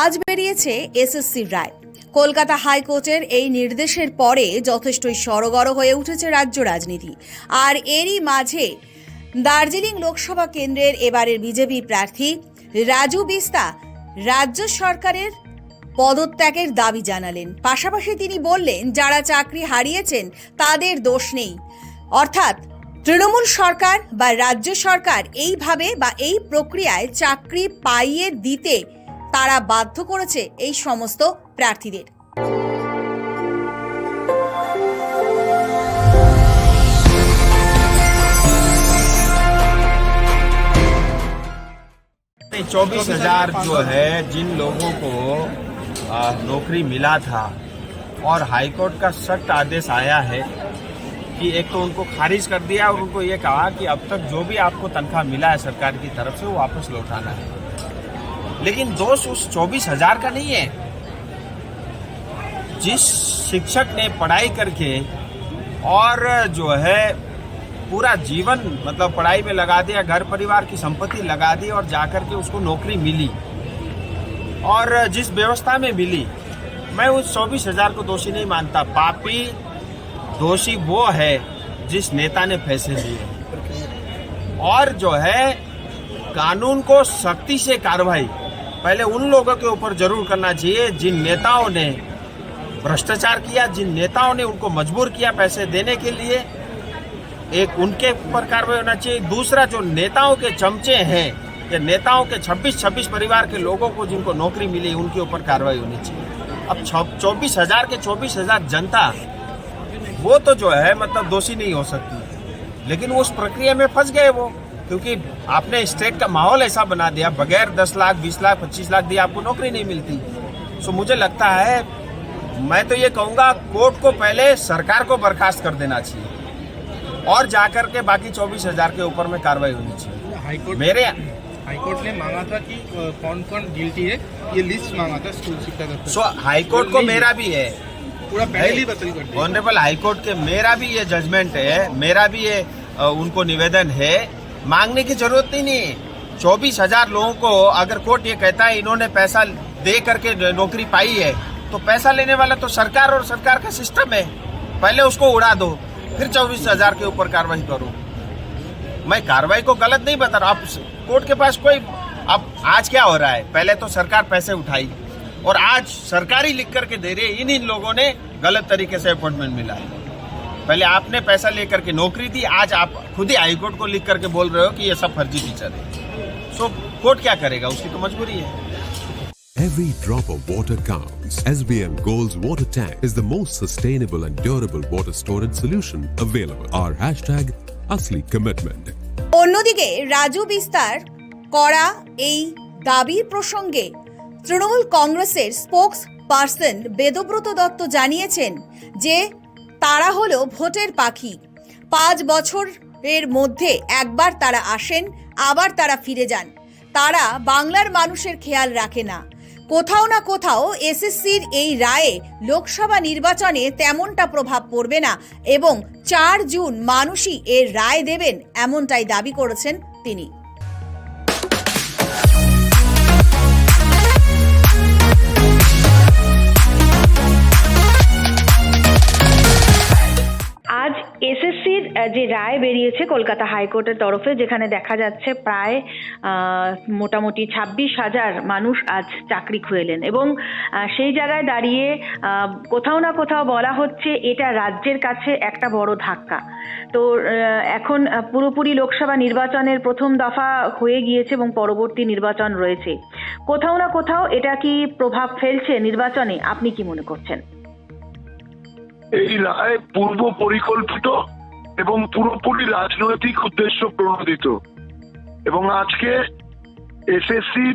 আজ বেরিয়েছে এসএসসির রায়। কলকাতা হাইকোর্টের এই নির্দেশের পরে যথেষ্টই সরগর হয়ে উঠেছে রাজ্য রাজনীতি। আর এরই মাঝে দার্জিলিং লোকসভা কেন্দ্রের এবারের বিজেপি প্রার্থী রাজু বিস্তা রাজ্য সরকারের পদত্যাগের দাবি জানালেন। পাশাপাশি তিনি বললেন, যারা চাকরি হারিয়েছেন তাদের দোষ নেই। অর্থাৎ তৃণমূল সরকার বা রাজ্য সরকার এইভাবে বা এই প্রক্রিয়ায় চাকরি পাইয়ে দিতে তারা বাধ্য করেছে এই সমস্ত প্রার্থীদের चौबीस हजार जो है जिन लोगों को आ, नौकरी मिला था और हाईकोर्ट का सख्त आदेश आया है कि एक तो उनको खारिज कर दिया और उनको ये कहा कि अब तक जो भी आपको तनख्वाह मिला है सरकार की तरफ से वो वापस लौटाना है लेकिन दोष उस चौबीस हज़ार का नहीं है। जिस शिक्षक ने पढ़ाई करके और जो है पूरा जीवन मतलब पढ़ाई में लगा दिया, घर परिवार की संपत्ति लगा दी और जाकर के उसको नौकरी मिली और जिस व्यवस्था में मिली, मैं उस चौबीस हज़ार को दोषी नहीं मानता। पापी दोषी वो है जिस नेता ने पैसे दिए और जो है कानून को सख्ती से कार्रवाई पहले उन लोगों के ऊपर ज़रूर करना चाहिए जिन नेताओं ने भ्रष्टाचार किया, जिन नेताओं ने उनको मजबूर किया पैसे देने के लिए। एक उनके ऊपर कार्रवाई होना चाहिए। दूसरा, जो नेताओं के चमचे हैं कि नेताओं के 26-26 परिवार के लोगों को जिनको नौकरी मिली, उनके ऊपर कार्रवाई होनी चाहिए। अब चौबीस हज़ार के चौबीस हज़ार जनता, वो तो जो है मतलब दोषी नहीं हो सकती। लेकिन उस प्रक्रिया में फंस गए वो। क्योंकि आपने स्टेट का माहौल ऐसा बना दिया बगैर दस लाख बीस लाख पच्चीस लाख दिए आपको नौकरी नहीं मिलती। सो मुझे लगता है मैं तो ये कहूँगा कोर्ट को पहले सरकार को बर्खास्त कर देना चाहिए। और जाकर के बाकी चौबीस हज़ार के ऊपर में कार्रवाई होनी चाहिए। हाईकोर्ट मेरे हाईकोर्ट ने मांगा था कि कौन कौन गिल्टी है? ये लिस्ट मांगा था स्कूल शिक्षा सो। हाईकोर्ट को मेरा भी है। पूरा पहले ही बदल कर ऑनरेबल हाईकोर्ट के मेरा भी ये जजमेंट है मेरा भी ये उनको निवेदन है मांगने की ज़रूरत ही नहीं। चौबीस हज़ार लोगों को अगर कोर्ट ये कहता है, इन्होंने पैसा दे करके नौकरी पाई है तो पैसा लेने वाला तो सरकार और सरकार का सिस्टम है। पहले उसको उड़ा दो, फिर चौबीस हज़ार के ऊपर कार्रवाई करो। मैं कार्रवाई को गलत नहीं बता रहा अब कोर्ट के पास कोई अब आज क्या हो रहा है? पहले तो सरकार पैसे उठाई, और आज सरकारी लिख करके दे रही है, इन इन लोगों ने गलत तरीके से अपॉइंटमेंट मिला है। पहले आपने पैसा लेकर के नौकरी दी आज आप खुद ही हाईकोर्ट को लिख करके बोल रहे हो कि ये सब फर्जी टीचर है सो कोर्ट क्या करेगा उसकी तो मजबूरी है Every drop of water counts. SBM Gold's water tank is the most sustainable and durable water storage solution available. Our hashtag Asli Commitment. অন্যদিকে রাজু বিস্তার করা এই দাবির প্রসঙ্গে তৃণমূল কংগ্রেসের স্পোক্স পার্সন বেদব্রত দত্ত জানিয়েছেন যে তারা হলো ভোটের পাখি। পাঁচ বছরের মধ্যে একবার তারা আসেন, আবার তারা ফিরে যান। তারা বাংলার মানুষের খেয়াল রাখে না। কোথাও না কোথাও এসএসসির এই রায়ে লোকসভা নির্বাচনে তেমনটা প্রভাব পড়বে না এবং চার জুন মানুষই এর রায় দেবেন, এমনটাই দাবি করেছেন তিনি। এসএসসির যে রায় বেরিয়েছে কলকাতা হাইকোর্টের তরফে, যেখানে দেখা যাচ্ছে প্রায় মোটামুটি ছাব্বিশ হাজার মানুষ আজ চাকরি খুঁয়েলেন। এবং সেই জায়গায় দাঁড়িয়ে কোথাও না কোথাও বলা হচ্ছে এটা রাজ্যের কাছে একটা বড় ধাক্কা। তো এখন পুরোপুরি লোকসভা নির্বাচনের প্রথম দফা হয়ে গিয়েছে এবং পরবর্তী নির্বাচন রয়েছে। কোথাও না কোথাও এটা কি প্রভাব ফেলছে নির্বাচনে? আপনি কি মনে করছেন? এই রায় পূর্ব পরিকল্পিত এবং পুরোপুরি রাজনৈতিক উদ্দেশ্য প্রণোদিত। এবং আজকে এসএসসি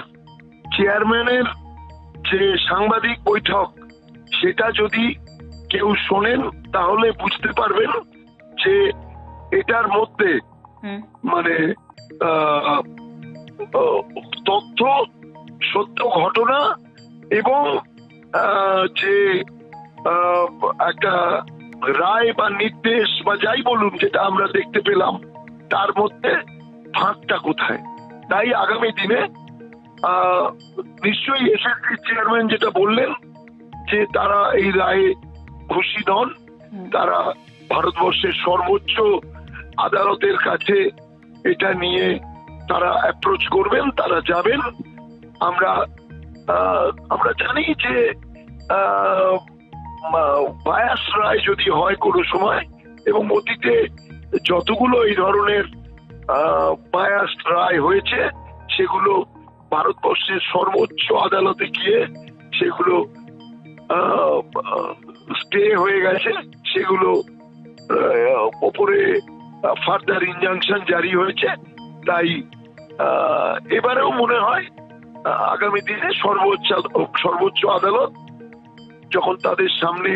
চেয়ারম্যানের যে সাংবাদিক বৈঠক সেটা যদি কেউ শোনেন তাহলে বুঝতে পারবেন যে এটার মধ্যে মানে তথ্য সত্য ঘটনা এবং আহ, যে একটা রায় বা নির্দেশ বা যাই বলুন যেটা আমরা দেখতে পেলাম তার মধ্যে ফাঁকটা কোথায়? তাই আগামী দিনে নিশ্চয়ই এসএসসি চেয়ারম্যান যেটা বললেন যে তারা এই রায়ে খুশি নন তারা ভারতবর্ষের সর্বোচ্চ আদালতের কাছে এটা নিয়ে তারা অ্যাপ্রোচ করবেন তারা যাবেন। আমরা আহ, আমরা জানি যে বায়াস রায় যদি হয় কোনো সময়, এবং অতীতে যতগুলো এই ধরনের বায়াস রায় হয়েছে, সেগুলো ভারতবর্ষের সর্বোচ্চ আদালতে গিয়ে সেগুলো স্টে হয়ে গেছে, সেগুলো ওপরে ফার্দার ইনজাংশন জারি হয়েছে, তাই এবারেও মনে হয়, আগামী দিনে সর্বোচ্চ সর্বোচ্চ আদালত যখন তাদের সামনে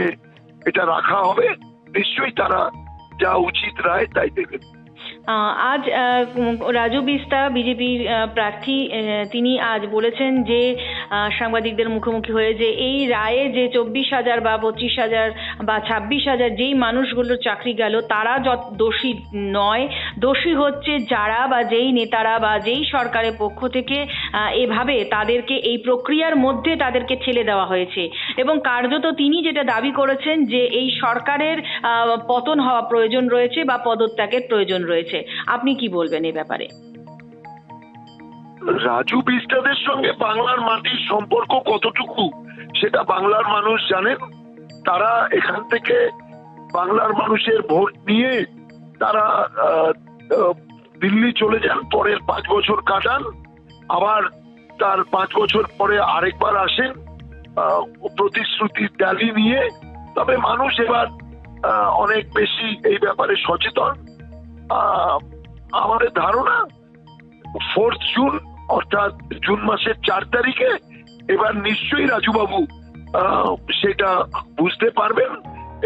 এটা রাখা হবে নিশ্চয়ই তারা যা উচিত রায় তাই দেবেন। আজ রাজু বিস্তা বিজেপির প্রার্থী তিনি আজ বলেছেন যে সাংবাদিকদের মুখোমুখি হয়ে যে এই রায়ে যে চব্বিশ হাজার বা পঁচিশ হাজার বা ছাব্বিশ হাজার যেই মানুষগুলোর চাকরি গেল, তারা যত দোষী নয়। দোষী হচ্ছে যারা বা যেই নেতারা বা যেই সরকারের পক্ষ থেকে এভাবে তাদেরকে এই প্রক্রিয়ার মধ্যে তাদেরকে ঠেলে দেওয়া হয়েছে। এবং কার্যত তিনি যেটা দাবি করেছেন যে এই সরকারের পতন হওয়া প্রয়োজন রয়েছে বা পদত্যাগের প্রয়োজন রয়েছে। আপনি কি বলবেন এই ব্যাপারে? রাজু বিস্তাদের সঙ্গে বাংলার মাটির সম্পর্ক কতটুকু সেটা বাংলার মানুষ জানেন। তারা এখান থেকে বাংলার মানুষের ভোট নিয়ে তারা দিল্লি চলে যান পরের পাঁচ বছর কাটান। আবার তার পাঁচ বছর পরে আরেকবার আসেন আহ, প্রতিশ্রুতির ডালি নিয়ে। তবে মানুষ এবার অনেক বেশি এই ব্যাপারে সচেতন। আমাদের ধারণা ফোর্থ জুন অর্থাৎ জুন মাসের চার তারিখে, এবার নিশ্চয়ই রাজুবাবু সেটা বুঝতে পারবেন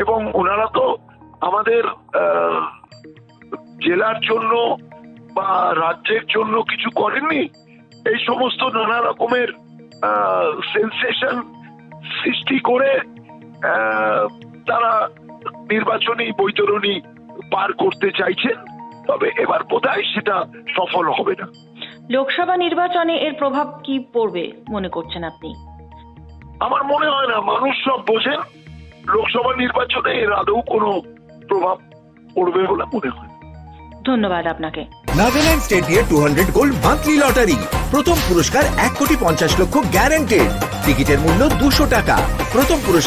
এবং ওনারা তো আমাদের জেলার জন্য বা রাজ্যের জন্য কিছু করেননি। এই সমস্ত নানা রকমের সেন্সেশন সৃষ্টি করে তারা নির্বাচনী বৈতরণী পার করতে চাইছেন। তবে এবার বোধহয় সেটা সফল হবে না। লোকসভা নির্বাচনে এর প্রভাব কি পড়বে মনে করছেন আপনি? আমার মনে হয় না মানুষ সব বোঝেন লোকসভা নির্বাচনে এর আদৌ কোনো প্রভাব পড়বে বলে মনে হয়। ধন্যবাদ আপনাকে। নাগাল্যান্ড স্টেট দিয়ে two hundred gold monthly lottery. প্রথম পুরস্কার এক কোটি পঞ্চাশ লক্ষ গ্যারান্টেড টিকিটের মূল্য দুশো টাকা। প্রথম পুরস্কার